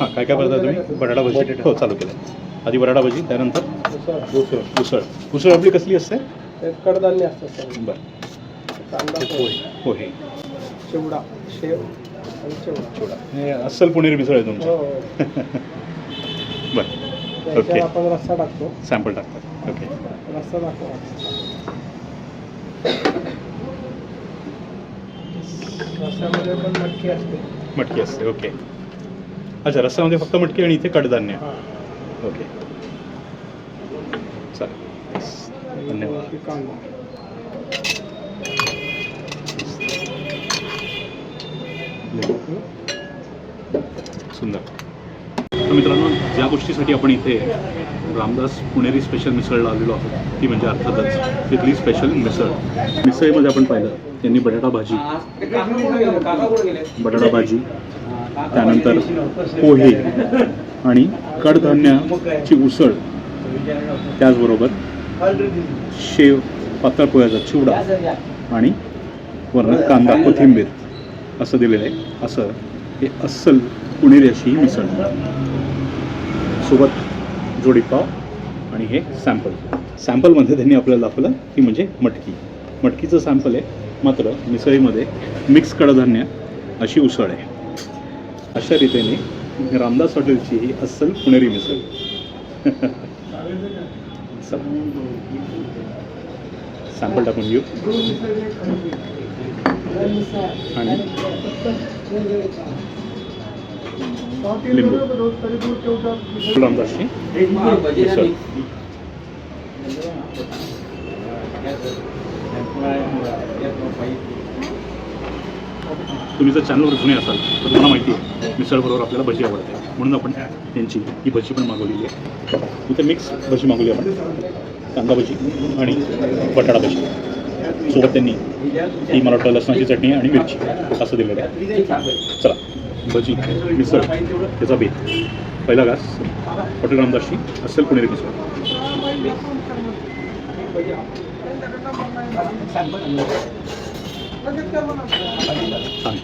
हां काय काय करता तुम्ही? बटाटा भजी. हो चालू केलं. आधी बटाटा भजी त्यानंतर उसळ. उसळ. उसळ. आपली कसली असते? कडधान्य असतात सगळे. बरं. पोहे. पोहे. चिवडा शेव अस्सल पुणेरी मिसळ आहे तुमची. हो हो. बरं. ओके. आपण रस्सा टाकतो. सॅम्पल टाकतात. ओके. रस्सा दाखवा रस्स्यामध्ये पण मटकी असते. मटकी असते ओके अच्छा रस्सामध्ये फक्त मटकी आणि इथे कडधान्य. ओके चालेल. धन्यवाद. सुंदर. तर मित्रांनो ज्या गोष्टीसाठी आपण इथे रामदास पुणेरी स्पेशल मिसळला आलेलो आहोत. ती म्हणजे अर्थातच तिथली स्पेशल मिसळ. मिसळीमध्ये आपण पाहिलं त्यांनी बटाटा भाजी. बटाटा भाजी त्यानंतर पोहे आणि कडधान्याची उसळ. त्याचबरोबर शेव पातळ पोह्याचा चिवडा आणि वर्ण कांदा कोथिंबीर असं दिलेलं आहे. असं हे अस्सल पुणेरी अशी ही मिसळ. सोबत जोडी पाव आणि हे सॅम्पल सॅम्पलमध्ये त्यांनी आपल्याला दाखवलं ती म्हणजे मटकी. मटकीचं सॅम्पल आहे मात्र मिसळीमध्ये मिक्स कडधान्य अशी उसळ आहे. अशा रीतीने रामदास हॉटेलची ही अस्सल पुणेरी मिसळ. सॅम्पल टाकून घेऊ. आणि? लिंबू. मिसळ तुम्ही जर चॅनलवर जुने असाल तर तुम्हाला माहिती आहे मिसळबरोबर आपल्याला भजी आवडते. म्हणून आपण त्यांची ही भजी पण मागवलेली आहे. इथे मिक्स भजी मागवली आपण. कांदा भजी आणि बटाटा भजी. सोबत त्यांनी ही मला वाटतं लसणाची चटणी आणि मिरची असं दिलेलं आहे. चला. भजी मिसळ त्याचा बेत. पहिला घास हॉटेल रामदासची अस्सल पुणेरी मिसळ. छान